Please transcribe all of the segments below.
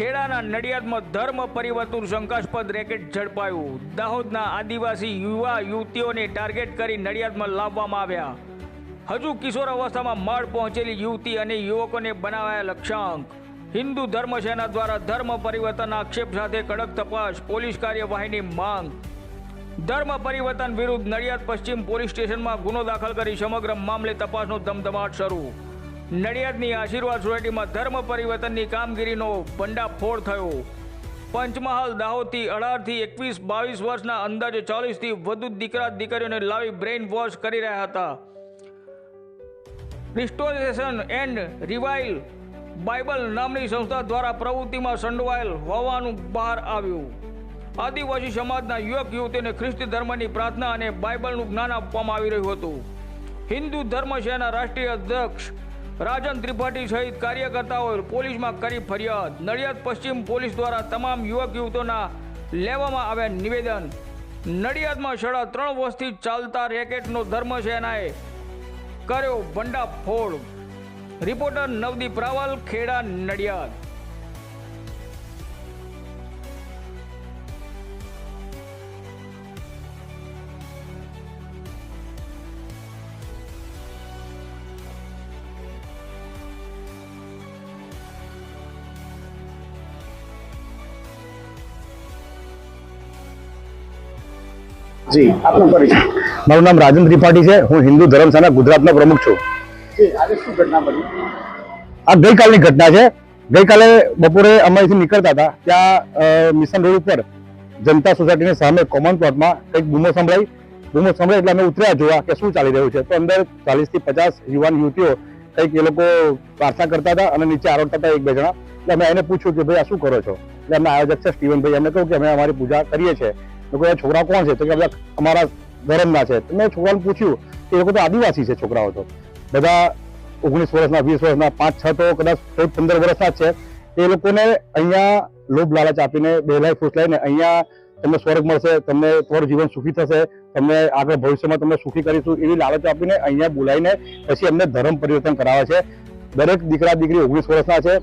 ખેડાના નડિયાદમાં ધર્મ પરિવર્તન શંકાસ્પદ રેકેટ ઝડપાયું. દાહોદના આદિવાસી યુવા યુવતીઓને ટાર્ગેટ કરી નડિયાદમાં લાવવામાં આવ્યા. હજુ કિશોર અવસ્થામાં માળ પહોંચેલી યુવતી અને યુવકોને બનાવાયા લક્ષ્યાંક. હિન્દુ ધર્મ સેના દ્વારા ધર્મ પરિવર્તન આક્ષેપ સાથે કડક તપાસ, પોલીસ કાર્યવાહીની માંગ. ધર્મ પરિવર્તન વિરુદ્ધ નડિયાદ પશ્ચિમ પોલીસ સ્ટેશનમાં ગુનો દાખલ કરી સમગ્ર મામલે તપાસનો ધમધમાટ શરૂ. નડિયાદની આશીર્વાદ સોસાયટીમાં ધર્મ પરિવર્તનની કામગીરીનો ભંડાફોડ થયો. પંચમહાલ દાહોદથી અઢારથી એકવીસ, બાવીસ વર્ષના અંદાજે ચાલીસથી વધુ દીકરા દીકરીઓને લાવી બ્રેઇન વોશ કરી રહ્યા હતા. રિસ્ટોરેશન એન્ડ રિવાઇલ બાઇબલ નામની સંસ્થા દ્વારા પ્રવૃત્તિમાં સંડોવાયેલ હોવાનું બહાર આવ્યું. આદિવાસી સમાજના યુવક યુવતીને ખ્રિસ્તી ધર્મની પ્રાર્થના અને બાઇબલનું જ્ઞાન આપવામાં આવી રહ્યું હતું. હિન્દુ ધર્મ સેના રાષ્ટ્રીય અધ્યક્ષ રાજન ત્રિપાઠી સહિત કાર્યકર્તાઓએ પોલીસમાં કરી ફરિયાદ. નડિયાદ પશ્ચિમ પોલીસ દ્વારા તમામ યુવક યુવતોના લેવામાં આવ્યા નિવેદન. નડિયાદમાં સાડા ત્રણ વર્ષથી ચાલતા રેકેટનો ધર્મ સેનાએ કર્યો ભંડાફોડ. રિપોર્ટર નવદીપ રાવલ, ખેડા, નડિયાદ. જી. આપનો પરિચય. મારું નામ રાજન ત્રિપાઠી છે. હું હિન્દુ ધર્મશાળા ગુજરાતનો પ્રમુખ છું. જી આજે શું ઘટના બની? આ ગઈકાલની ઘટના છે. ગઈકાલે બપોરે અમે અહીંથી નીકળતા હતા. ત્યાં મિશન રોડ ઉપર જનતા સોસાયટીની સામે કોમન પ્લોટમાં કંઈક બૂમો સંભળાઈ. બૂમો સંભળાઈ એટલે અમે ઉતર્યા જોવા કે શું ચાલી રહ્યું છે. તો અંદર ચાલીસથી પચાસ યુવાન યુવતીઓ કંઈક એ લોકો પ્રાર્થના કરતા હતા અને નીચે આરોટતા હતા એક બે જણા. એટલે અમે એને પૂછ્યું કે ભાઈ આ શું કરો છો? એટલે અમે આયોજક છે સ્ટીવનભાઈ. એમને કહ્યું કે અમે અમારી પૂજા કરીએ છીએ. લોકો છોકરા કોણ છે? તો કે બધા અમારા ધર્મના છે. તો મેં છોકરાને પૂછ્યું કે એ લોકો તો આદિવાસી છે છોકરાઓ તો. બધા ઓગણીસ વર્ષના, વીસ વર્ષના, પાંચ, છ તો કદાચ ચૌદ પંદર વર્ષના છે. એ લોકોને અહીંયા લોભ લાલચ આપીને બેલાઈ ફૂસલાઈને અહીંયા તમને સ્વર્ગ મળશે, તમને તમારું જીવન સુખી થશે, તમને આગળ ભવિષ્યમાં તમને સુખી કરીશું એવી લાલચ આપીને અહીંયા બોલાવીને પછી અમને ધર્મ પરિવર્તન કરાવે છે. દરેક દીકરા, દીકરી ઓગણીસ વર્ષના છે.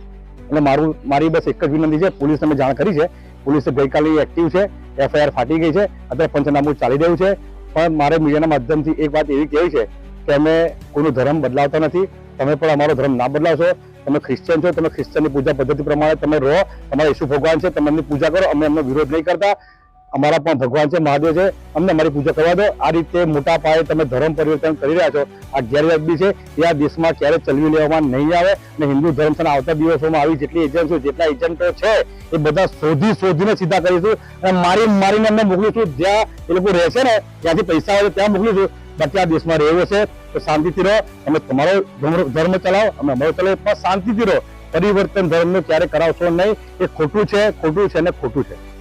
અને મારું, મારી બસ એક જ વિનંતી છે, પોલીસને મેં જાણ કરી છે. પોલીસે ગઈકાલે એક્ટિવ છે. એફઆઈઆર ફાટી ગઈ છે. અત્યારે પંચનામું ચાલી રહ્યું છે. પણ મારે મીડિયાના માધ્યમથી એક વાત એવી કહેવી છે કે અમે કોઈનો ધર્મ બદલાવતા નથી. તમે પણ અમારો ધર્મ ના બદલાવશો. તમે ક્રિશ્ચિયન છો, તમે ખ્રિશ્ચનની પૂજા પદ્ધતિ પ્રમાણે તમે રહો. તમારા યશુ ભગવાન છે, તમે એમની પૂજા કરો. અમે એમનો વિરોધ નહીં કરતા. અમારા પણ ભગવાન છે, મહાદેવ છે, અમને અમારી પૂજા કરવા દો. આ રીતે મોટા પાયે તમે ધર્મ પરિવર્તન કરી રહ્યા છો. આ ગેરવાજબી છે, એ આ દેશમાં ક્યારે ચલવી લેવામાં નહીં આવે અને હિન્દુ ધર્મ સેના આવતા દિવસોમાં આવી જેટલી એજન્સીઓ જેટલા એજન્ટો છે, એ બધા શોધી શોધીને સીધા કરીશું અને મારી મારીને એમને મોકલીશું જ્યાં એ લોકો રહેશે ને, ત્યાંથી પૈસા આવે ત્યાં મોકલીશું બાકી આ દેશમાં રહેવું છે તો શાંતિથી રહો. અમે તમારો ધર્મ- ધર્મ ચલાવો, અમે અમારો ચલાવો, પણ શાંતિથી રહો. પરિવર્તન ધર્મનું ક્યારે કરાવશો નહીં, એ ખોટું છે ખોટું છે ને ખોટું છે.